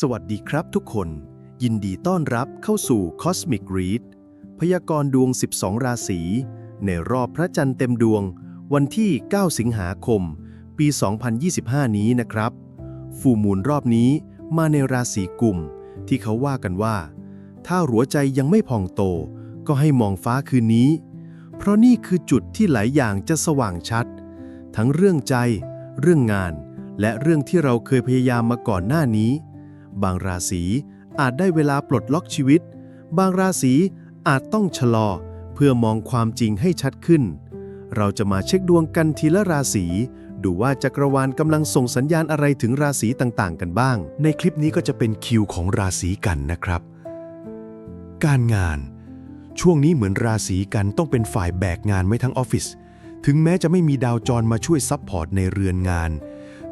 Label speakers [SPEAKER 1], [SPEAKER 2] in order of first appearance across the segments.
[SPEAKER 1] สวัสดีครับทุกคน ยินดีต้อนรับเข้าสู่ Cosmic Read พยากรณ์ดวง 12 ราศี ในรอบพระจันทร์เต็มดวง วันที่ 9 สิงหาคม ปี 2025 นี้นะครับ ฟูมูลรอบนี้มาในราศีกุมที่เขาว่ากันว่า ถ้าหัวใจยังไม่พองโต ก็ให้มองฟ้าคืนนี้ เพราะนี่คือจุดที่หลายอย่างจะสว่างชัด ทั้งเรื่องใจ เรื่องงาน และเรื่องที่เราเคยพยายามมาก่อนหน้านี้ บางราศีอาจได้เวลาปลดล็อกชีวิต บางราศีอาจต้องชะลอ เพื่อมองความจริงให้ชัดขึ้น เราจะมาเช็คดวงกันทีละราศีดูว่าจักรวาลกำลังส่งสัญญาณอะไรถึงราศีต่างๆ กันบ้าง
[SPEAKER 2] ในคลิปนี้ก็จะเป็นคิวของราศีกันนะครับ การงาน ช่วงนี้เหมือนราศีกันต้องเป็นฝ่ายแบกงานไว้ทั้งออฟฟิศถึงแม้จะไม่มีดาวจรมาช่วยซับพอร์ตในเรือนงาน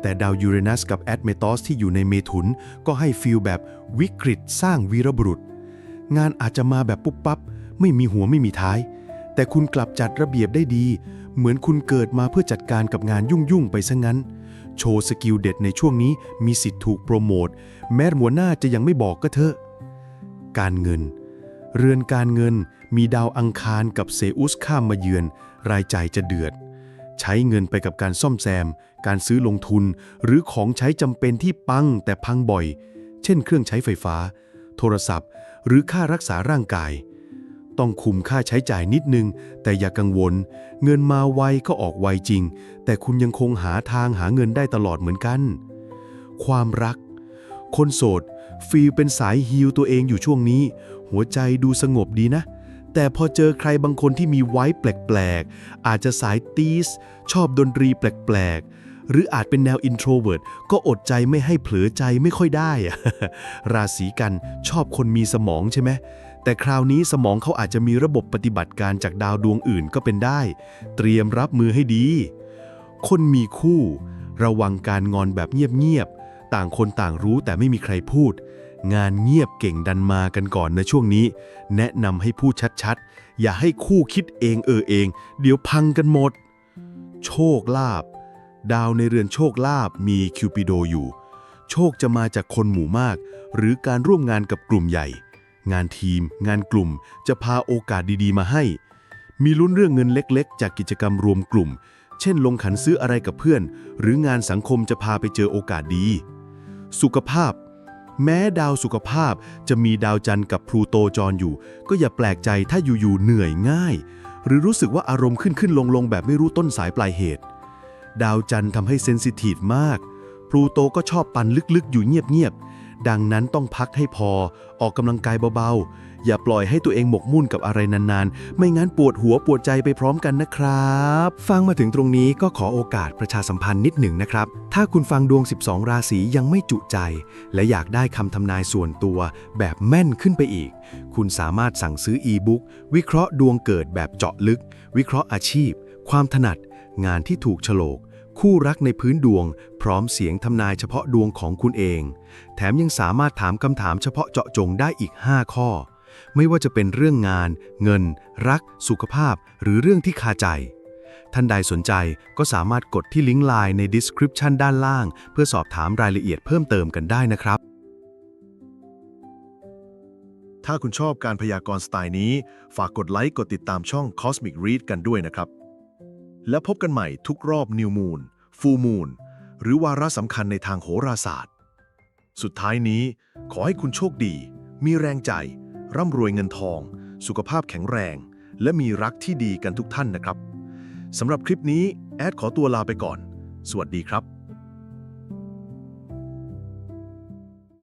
[SPEAKER 2] แต่ดาวยูเรนัสกับแอดเมตอสที่อยู่ในเมถุน ก็ให้ฟีลแบบวิกฤตสร้างวีรบุรุษ งานอาจจะมาแบบปุ๊บปั๊บไม่มีหัวไม่มีท้าย แต่คุณกลับจัดระเบียบได้ดี เหมือนคุณเกิดมาเพื่อจัดการกับงานยุ่งๆไปซะงั้น โชว์สกิลเด็ดในช่วงนี้มีสิทธิ์ถูกโปรโมทแม้หัวหน้าจะยังไม่บอกก็เถอะ การเงิน เรือนการเงินมีดาวอังคารกับเซอุสข้ามมาเยือน รายจ่ายจะเดือด ใช้เงินไปกับการซ่อมแซม การซื้อลงทุน หรือของใช้จำเป็นที่ปังแต่พังบ่อย เช่นเครื่องใช้ไฟฟ้า โทรศัพท์ หรือค่ารักษาร่างกาย ต้องคุมค่าใช้จ่ายนิดนึง แต่อย่ากังวล เงินมาไวก็ออกไวจริง แต่คุณยังคงหาทางหาเงินได้ตลอดเหมือนกัน ความรัก คนโสดฟีลเป็นสายฮีลตัวเองอยู่ช่วงนี้ หัวใจดูสงบดีนะ แต่พอเจอใครบางคนที่มีไว้แปลกๆ อาจจะสายตีส ชอบดนตรีแปลกๆ หรืออาจเป็นแนวอินโทรเวิร์ตก็อดใจไม่ให้เผลอใจไม่ค่อยได้ ราศีกันชอบคนมีสมองใช่ไหมแต่คราวนี้สมองเขาอาจจะมีระบบปฏิบัติการจากดาวดวงอื่นก็เป็นได้ เตรียมรับมือให้ดี คนมีคู่ ระวังการงอนแบบเงียบๆ ต่างคนต่างรู้แต่ไม่มีใครพูด งานเงียบเก่งดันมากันก่อนในช่วงนี้ แนะนำให้พูดชัดๆ อย่าให้คู่คิดเองเออเอง เดี๋ยวพังกันหมด โชคลาภดาวในเรือนโชคลาภมีคิวปิโดอยู่ โชคจะมาจากคนหมู่มาก หรือการร่วมงานกับกลุ่มใหญ่ งานทีม งานกลุ่มจะพาโอกาสดีๆ มาให้ มีลุ้นเรื่องเงินเล็กๆ จากกิจกรรมรวมกลุ่ม เช่น ลงขันซื้ออะไรกับเพื่อน หรืองานสังคมจะพาไปเจอโอกาสดี สุขภาพ แม้ดาวสุขภาพจะมีดาวจันทร์กับพลูโตจรอยู่ ก็อย่าแปลกใจถ้าอยู่ๆเหนื่อยง่าย หรือรู้สึกว่าอารมณ์ขึ้นขึ้นลงลงๆแบบไม่รู้ต้นสายปลายเหตุ ดาวจันทร์ทำให้เซนซิทีฟมาก พลูโตก็ชอบปันลึกๆ อยู่เงียบๆดังนั้นต้องพักให้พอออกกำลังกายเบาๆ อย่าปล่อยให้ตัวเองหมกมุ่นกับอะไรนานๆ ไม่งั้นปวดหัวปวดใจไปพร้อมกันนะครับ ฟังมาถึงตรงนี้ก็ขอโอกาสประชาสัมพันธ์นิดหนึ่งนะครับ ถ้าคุณฟังดวง 12 ราศียังไม่จุใจ และอยากได้คำทำนายส่วนตัว แบบแม่นขึ้นไปอีก คุณสามารถสั่งซื้ออีบุ๊กวิเคราะห์ดวงเกิดแบบเจาะลึก วิเคราะห์อาชีพ ความถนัด งานที่ถูกโฉลกคู่รักในพื้นดวง พร้อมเสียงทำนายเฉพาะดวงของคุณเอง แถมยังสามารถถามคำถามเฉพาะเจาะจงได้อีก 5 ข้อ ไม่ว่าจะเป็นเรื่องงาน เงิน รัก สุขภาพ หรือเรื่องที่คาใจ ท่านใดสนใจก็สามารถกดที่ลิงก์ไลน์ใน description ด้านล่าง เพื่อสอบถามรายละเอียดเพิ่มเติมกันได้นะครับ
[SPEAKER 3] ถ้าคุณชอบการพยากรณ์สไตล์นี้ ฝากกดไลค์กดติดตามช่อง Cosmic Read กันด้วยนะครับ แล้วพบกันใหม่ทุกรอบ New Moon Full Moon หรือวาระสำคัญในทางโหราศาสตร์ สุดท้ายนี้ขอให้คุณโชคดี มีแรงใจ ร่ำรวยเงินทอง สุขภาพแข็งแรง และมีรักที่ดีกันทุกท่านนะครับสำหรับคลิปนี้ แอดขอตัวลาไปก่อน สวัสดีครับ